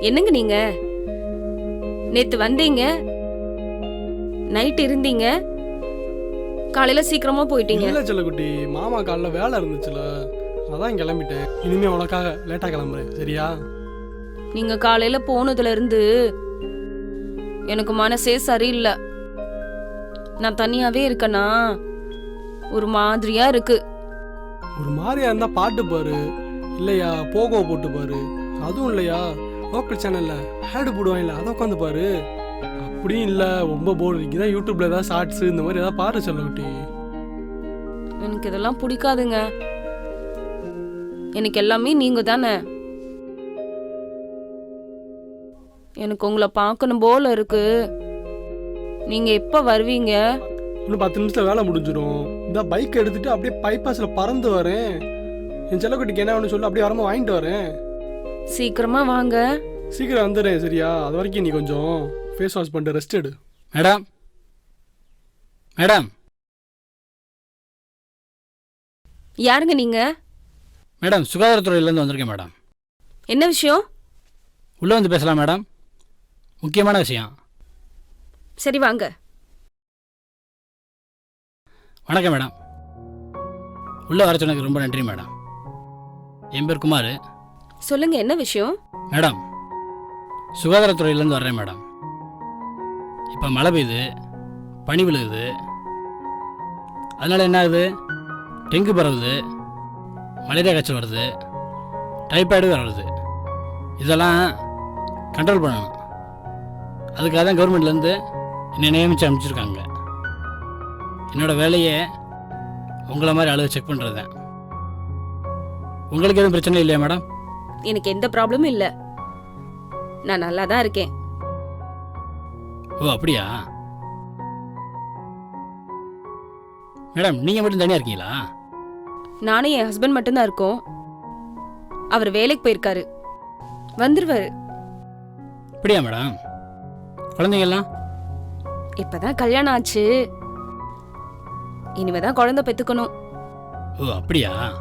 என்னங்க நீங்க? நேத்து வந்தீங்க. நைட் இருந்தீங்க. காலையில சீக்கிரமா போயிட்டீங்க. இல்ல செல்லக்குட்டி மாமா காலைல வேலை இருந்துச்சுல. அதான் கிளம்பிட்டேன். இனிமே உனக்காக லேட்டா கிளம்புறேன். சரியா? நீங்க காலையில போனதுல இருந்து எனக்கு மனசே சரியில்லை. நான் தனியாவே இருக்கனா? ஒரு மாதிரியா இருக்கு. ஒரு மாதிரியா இருந்தா பாட்டு பாரு. இல்லையா போகோ போட்டு பாரு. அதுவும் இல்லையா? லோக்கல் சேனல்ல ஆடு போடுவாங்கல்ல அதை உட்காந்து பாரு. அப்படியும் இல்ல ரொம்ப போர் தான் யூடியூப்ல ஏதாவது ஷார்ட்ஸ் இந்த மாதிரி ஏதாவது பாரு செல்லக்குட்டி எனக்கு இதெல்லாம் பிடிக்காதுங்க. எனக்கு எல்லாமே நீங்க தானே. எனக்கு உங்களை பார்க்கணும் போல இருக்கு. நீங்க எப்ப வருவீங்க? இன்னும் பத்து நிமிஷத்துல வேலை முடிஞ்சிடும். இந்த பைக் எடுத்துட்டு அப்படியே பைபாஸ்ல பறந்து வரேன். என் செல்லக்குட்டிக்கு என்ன வேணும்னு சொல்லி அப்படியே வரமா வாங்கிட்டு வரேன். சீக்கிரமா வாங்க. சீக்கிரம் வந்துடுறேன் சரியா? அது வரைக்கும் நீ கொஞ்சம் ஃபேஸ் வாஷ் பண்ணிட்டு ரெஸ்ட் எடு. மேடம். மேடம். யாருங்க நீங்க? மேடம் சுகாதாரத்துறையிலேருந்து வந்திருக்கேன் மேடம். என்ன விஷயம்? உள்ளே வந்து பேசலாம் மேடம். முக்கியமான விஷயம். சரி வாங்க. வணக்கம் மேடம். உள்ளே வர சொன்னதுக்கு ரொம்ப நன்றி மேடம். என் பேர் குமார். சொல்லுங்க என்ன விஷயம்? மேடம் சுகாதாரத்துறையிலேருந்து வர்றேன் மேடம். இப்போ மழை பெய்யுது பனி விழுகுது. அதனால் என்ன ஆகுது? டெங்கு பரவுது மலேரியா காய்ச்சல் வருது டைபாய்டு வருது. இதெல்லாம் கண்ட்ரோல் பண்ணணும். அதுக்காக தான் கவர்மெண்ட்லேருந்து என்னை நியமித்து அனுப்பிச்சிருக்காங்க. என்னோட வேலையை உங்களை மாதிரி அளவு செக் பண்ணுறது தான் உங்களுக்கு எதுவும் பிரச்சனை இல்லையா மேடம்? எனக்கு எந்த ப்ராப்ளமும் இல்ல. நான் நல்லா தான் இருக்கேன். ஓ அப்படியா? மேடம் நீங்கள் மட்டும் தனியாக இருக்கீங்களா? நானும் என் ஹஸ்பண்ட் மட்டும்தான் இருக்கோம். அவர் வேலைக்கு போயிருக்காரு. வந்துருவாரு. அப்படியா மேடம்? குழந்தைங்கள்லாம் இப்பதான் கல்யாணம் ஆச்சு. இனிமேதான் குழந்தை பெத்துக்கணும். ஓ அப்படியா?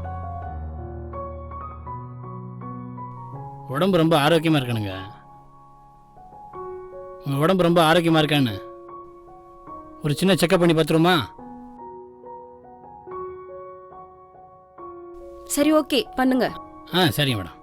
உடம்பு ரொம்ப ஆரோக்கியமாக இருக்கணுங்க உங்கள் உடம்பு ரொம்ப ஆரோக்கியமாக இருக்கான்னு. ஒரு சின்ன செக்கப் பண்ணி பார்த்துருமா சரி ஓகே பண்ணுங்க. ஆ சரிங்க மேடம்.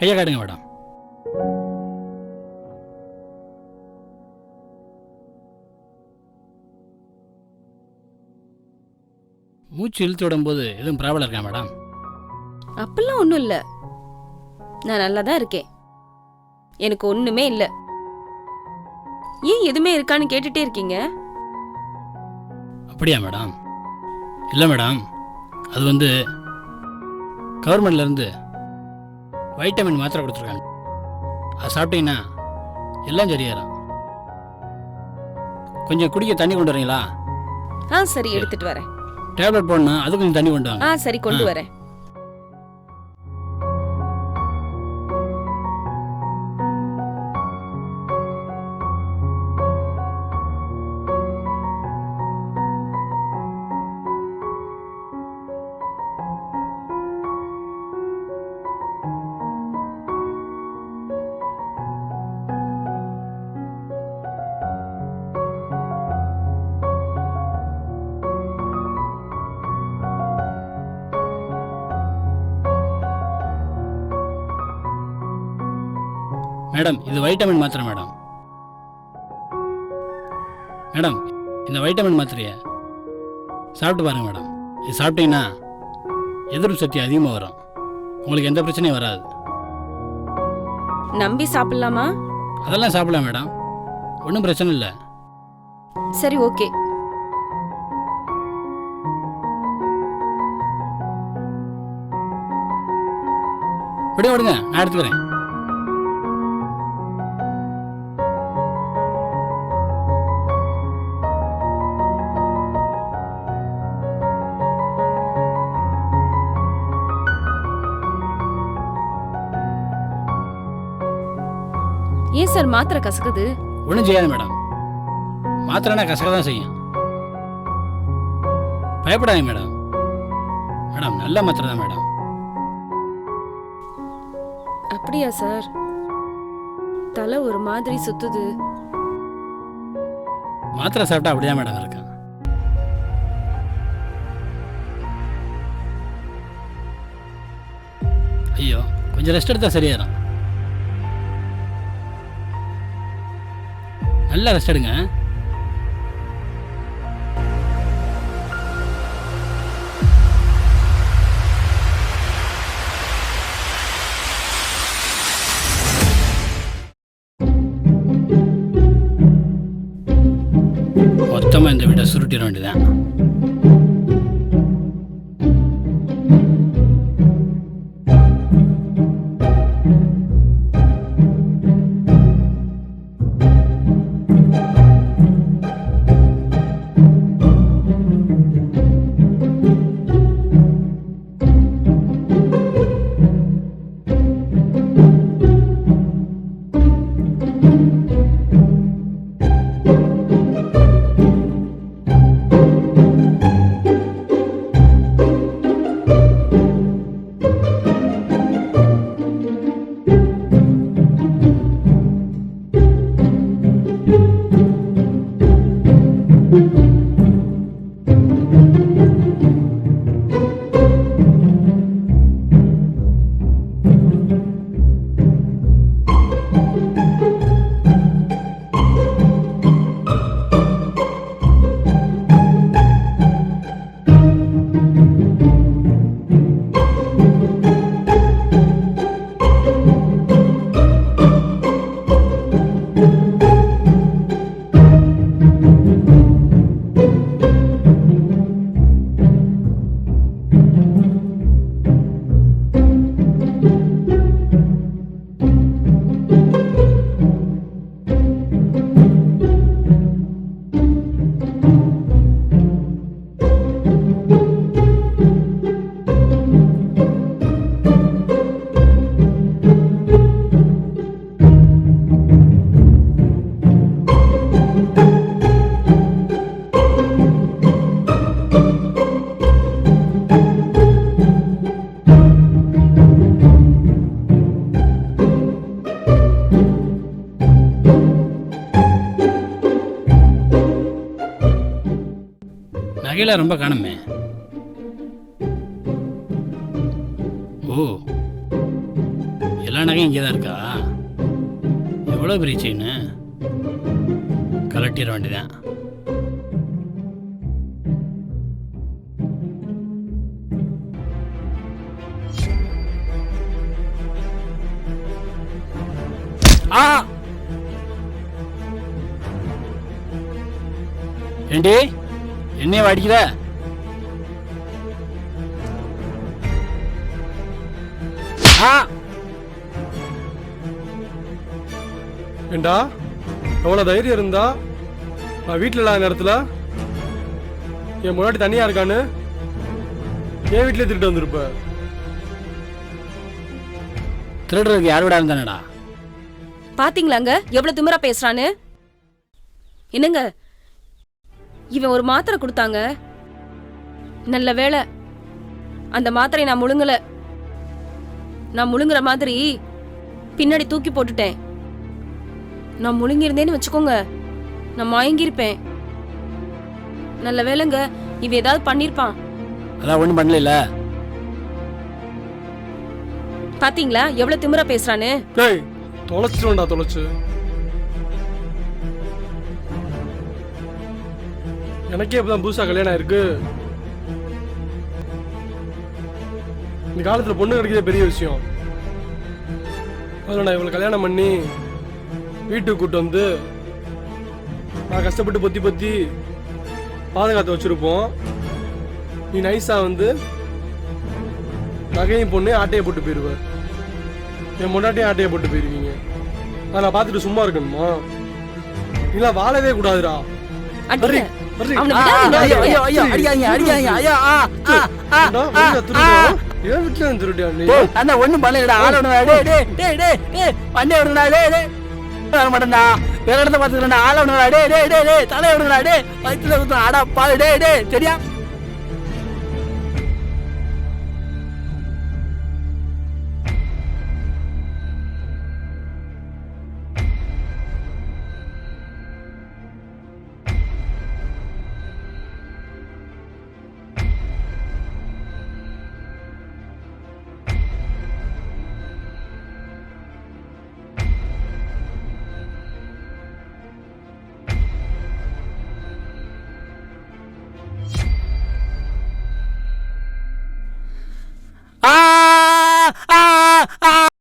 கையை காட்டுங்க மேடம். மூச்சு இழுத்து விடும்போது எதுவும் ப்ராப்ளம் இருக்கா மேடம்? அப்பெல்லாம் ஒன்றும் இல்லை. நான் நல்லா தான் இருக்கேன். எனக்கு ஒன்றுமே இல்லை. ஏன் எதுவுமே இருக்கான்னு கேட்டுட்டே இருக்கீங்க? அப்படியா மேடம்? இல்லை மேடம். அது வந்து கவர்மெண்ட்லேருந்து வைட்டமின் மாத்திரை கொடுத்துருக்காங்க. அது சாப்பிட்டீங்கன்னா எல்லாம் சரியாயிரும். கொஞ்சம் குடிக்க தண்ணி கொண்டு வரீங்களா? ஆ சரி எடுத்துட்டு வரேன். டேப்லெட் போடணும் அது கொஞ்சம் தண்ணி கொண்டு வாங்க. ஆ சரி கொண்டு. வரேன். மேடம் இது வைட்டமின் மாத்திரை மேடம். மேடம் இந்த வைட்டமின் மாத்திரையை சாப்பிட்டு பாருங்க மேடம். இது சாப்பிட்டீங்கன்னா எதிர்ப்பு சக்தி அதிகமாக வரும். உங்களுக்கு எந்த பிரச்சனையும் வராது. நம்பி சாப்பிடலாமா? அதெல்லாம் சாப்பிடலாம் மேடம். ஒன்றும் பிரச்சனை இல்லை. சரி ஓகே. விடுங்க விடுங்க. நான் எடுத்துக்கிறேன். ஏன் சார் மாத்திரை கசக்குது? ஒன்றும் செய்யாது மேடம். மாத்திரைனா கசக்க தான் செய்யும். பயப்படாதீங்க மேடம். மேடம் நல்ல மாத்திரை தான் மேடம். அப்படியா சார்? தலை ஒரு மாதிரி சுத்துது. மாத்திரை சாப்பிட்டா அப்படிதான் மேடம் இருக்கேன். ஐயோ கொஞ்சம் ரெஸ்ட் எடுத்தா சரியாயிரும். நல்லா ரெஸ்ட் எடுங்க. மொத்தமாக இந்த வீட்டை சுருட்டிட வேண்டியதான் நகையில ரொம்ப காணுமே. ஓ. எல்லா நகையும் இங்கே தான் இருக்கா? எவ்வளோ பெரிய செயின் கலட்டிட வேண்டியதான் ஆ. ஏண்டி? என்னைய அடிக்கிற ஆ. ஏண்டா? எவ்வளோ தைரியம் இருந்தா? நான் வீட்டில் இல்லாத நேரத்தில் என் முன்னாடி தனியாக இருக்கான்னு என் வீட்டிலே திருட்டு வந்திருப்ப. திருடுறதுக்கு யார் விட இருந்தானடா பாத்தீங்களாங்க? எவ்வளவு திமிரா பேசுறான்னு? என்னங்க? இவன் ஒரு மாத்திரை கொடுத்தாங்க. நல்ல வேளை அந்த மாத்திரை நான் முழுங்கல. நான் முழுங்குற மாதிரி பின்னாடி தூக்கி போட்டுட்டேன். நான் முழுங்கிருந்தேன்னு வச்சுக்கோங்க நான் மயங்கியிருப்பேன். நல்ல வேளைங்க இவ ஏதாவது பண்ணிருப்பான் அதான் ஒன்றும் பண்ணல பாத்தீங்களா? எவ்வளவு திமிரா பேசுறான்னு? டேய் தொலைச்சிடும்டா தொலைச்சு. எனக்கே இப்பதான் புதுசா கல்யாணம் ஆயிருக்கு. இந்த காலத்துல பொண்ணு கிடைக்கிறதே பெரிய விஷயம். அதில் நான் இவளை கல்யாணம் பண்ணி வீட்டுக்கு கூட்டு வந்து நான் கஷ்டப்பட்டு பொத்தி பொத்தி பாதுகாத்து வச்சிருப்போம். நீ நைஸா வந்து நகையும் பொண்ணு ஆட்டையை போட்டு போயிடுவ என் முன்னாடியே ஆட்டையை போட்டு போயிருவீங்க. அதை நான் பார்த்துட்டு சும்மா இருக்கணுமா? இல்லை வாழவே கூடாதுடா. ஒண்ணும் பண்ணலடா ஆள் விடுடா டேய் டேய் டேய் டேய் டேய் வண்டி டேய் டேய் வர மாட்டேன்டா வேற இடத்த பாத்துக்கிறேன்டா ஆள விடுங்கடா டே டே டே டே தலை விடுங்கடா டே வயிற்றுல அடா பாரு டே டே சரியா